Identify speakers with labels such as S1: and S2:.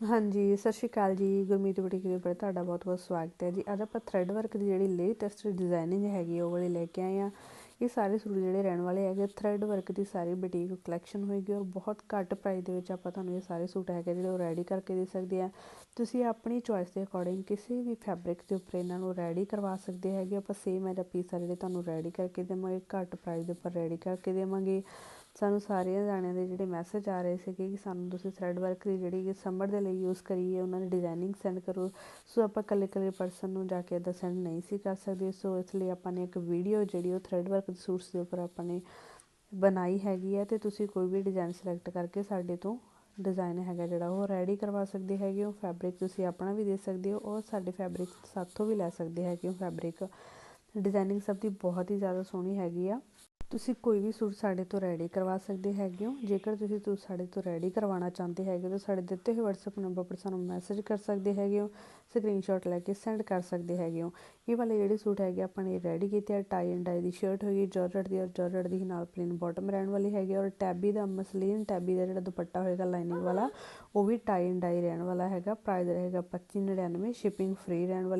S1: ਹਾਂਜੀ, ਸਤਿ ਸ਼੍ਰੀ ਅਕਾਲ ਜੀ। ਗੁਰਮੀਤ ਬੁਟੀਕ ਦੇ ਉੱਪਰ ਤੁਹਾਡਾ ਬਹੁਤ ਬਹੁਤ ਸਵਾਗਤ ਹੈ ਜੀ। ਅੱਜ ਆਪਾਂ ਥ੍ਰੈਡ ਵਰਕ ਦੀ ਜਿਹੜੀ ਲੇਟੈਸਟ ਡਿਜ਼ਾਈਨਿੰਗ ਹੈਗੀ ਉਹ ਵਾਲੀ ਲੈ ਕੇ ਆਏ ਆ ਇਹ ਸਾਰੇ ਸੂਟ ਜਿਹੜੇ ਰਹਿਣ ਵਾਲੇ ਹੈਗੇ ਥ੍ਰੈਡ ਵਰਕ ਦੀ ਸਾਰੀ ਬੁਟੀਕ ਕਲੈਕਸ਼ਨ ਹੋਏਗੀ ਔਰ ਬਹੁਤ ਘੱਟ ਪ੍ਰਾਈਸ ਦੇ ਵਿੱਚ ਆਪਾਂ ਤੁਹਾਨੂੰ ਇਹ ਸਾਰੇ ਸੂਟ ਹੈਗੇ ਜਿਹੜੇ ਉਹ ਰੈਡੀ ਕਰਕੇ ਦੇ ਸਕਦੇ ਆ ਤੁਸੀਂ ਆਪਣੀ ਚੋਇਸ ਦੇ ਅਕੋਰਡਿੰਗ ਕਿਸੇ ਵੀ ਫੈਬਰਿਕ ਦੇ ਉੱਪਰ ਇਹਨਾਂ ਨੂੰ ਰੈਡੀ ਕਰਵਾ ਸਕਦੇ ਹੈਗੇ। ਆਪਾਂ ਸੇਮ ਇਹਦਾ ਪੀਸ ਆ ਜਿਹੜੇ ਤੁਹਾਨੂੰ ਰੈਡੀ ਕਰਕੇ ਦੇਵਾਂਗੇ, ਘੱਟ ਪ੍ਰਾਈਸ ਦੇ ਉੱਪਰ ਰੈਡੀ ਕਰਕੇ ਦੇਵਾਂਗੇ। ਸਾਨੂੰ ਸਾਰਿਆਂ ਜਾਣਿਆਂ ਦੇ ਜਿਹੜੇ ਮੈਸੇਜ ਆ ਰਹੇ ਸੀਗੇ ਕਿ ਸਾਨੂੰ ਤੁਸੀਂ ਥਰੈਡ ਵਰਕ ਦੀ ਜਿਹੜੀ ਸਮਰ ਦੇ ਲਈ ਯੂਜ਼ ਕਰੀਏ, ਉਹਨਾਂ ਦੀ ਡਿਜ਼ਾਈਨਿੰਗ ਸੈਂਡ ਕਰੋ। ਸੋ ਆਪਾਂ ਕੱਲੇ ਕੱਲੇ ਪਰਸਨ ਨੂੰ ਜਾ ਕੇ ਇਦਾਂ ਸੈਂਡ ਨਹੀਂ ਸੀ ਕਰ ਸਕਦੇ। ਸੋ ਇਸ ਲਈ ਆਪਾਂ ਨੇ ਇੱਕ ਵੀਡੀਓ ਜਿਹੜੀ ਉਹ ਥਰੈਡ ਵਰਕ ਦੇ ਸੂਟਸ ਦੇ ਉੱਪਰ ਆਪਾਂ ਨੇ ਬਣਾਈ ਹੈਗੀ ਹੈ ਤੇ ਤੁਸੀਂ ਕੋਈ ਵੀ ਡਿਜ਼ਾਈਨ ਸਿਲੈਕਟ ਕਰਕੇ ਸਾਡੇ ਤੋਂ ਡਿਜ਼ਾਈਨ ਹੈਗਾ ਜਿਹੜਾ ਉਹ ਰੈਡੀ ਕਰਵਾ ਸਕਦੇ ਹੈਗੇ ਹੋ। ਫੈਬਰਿਕ ਤੁਸੀਂ ਆਪਣਾ ਵੀ ਦੇ ਸਕਦੇ ਹੋ ਔਰ ਸਾਡੇ ਫੈਬਰਿਕ ਸਾਥੋਂ ਵੀ ਲੈ ਸਕਦੇ ਹੈਗੇ ਹੋ। ਫੈਬਰਿਕ ਡਿਜ਼ਾਈਨਿੰਗ ਸਭ ਦੀ ਬਹੁਤ ਹੀ ਜ਼ਿਆਦਾ ਸੋਹਣੀ ਹੈਗੀ ਆ। ਤੁਸੀਂ ਕੋਈ ਵੀ ਸੂਟ ਸਾਡੇ ਤੋਂ ਰੈਡੀ ਕਰਵਾ ਸਕਦੇ ਹੈਗੇ ਹੋ। ਜੇਕਰ ਤੁਸੀਂ ਸੂਟ ਸਾਡੇ ਤੋਂ ਰੈਡੀ ਕਰਵਾਉਣਾ ਚਾਹੁੰਦੇ ਹੈਗੇ ਤਾਂ ਸਾਡੇ ਦਿੱਤੇ ਹੋਏ WhatsApp ਨੰਬਰ ਪਰ ਸਾਨੂੰ ਮੈਸੇਜ ਕਰ ਸਕਦੇ ਹੈਗੇ ਹੋ ਸਕਰੀਨਸ਼ਾਟ ਲੈ ਕੇ ਸੈਂਡ ਕਰ ਸਕਦੇ ਹੈਗੇ ਹੋ। ਇਹ ਵਾਲੇ ਜਿਹੜੇ ਸੂਟ ਹੈਗੇ ਆਪਾਂ ਨੇ ਰੈਡੀ ਕੀਤੇ ਆ ਟਾਈ ਐਂਡ ਡਾਈ ਦੀ ਸ਼ਰਟ ਹੋਈ ਜਾਰਜਟ ਦੀ ਔਰ ਜਾਰਜਟ ਦੀ ਨਾਲ ਪਲੇਨ ਬਾਟਮ ਰਹਿਣ ਵਾਲੀ ਹੈਗੀ ਔਰ ਟੈਬੀ ਦਾ ਮਸਲੀਨ ਟੈਬੀ ਦਾ ਜਿਹੜਾ ਦੁਪੱਟਾ ਹੋਏਗਾ ਲਾਈਨਿੰਗ ਵਾਲਾ, ਉਹ ਵੀ ਟਾਈ ਐਂਡ ਡਾਈ ਰਹਿਣ ਵਾਲਾ ਹੈਗਾ ਪ੍ਰਾਈਸ ਰਹੇਗਾ 2599 ਸ਼ਿਪਿੰਗ ਫ੍ਰੀ ਰਹਿਣ ਵਾਲੀ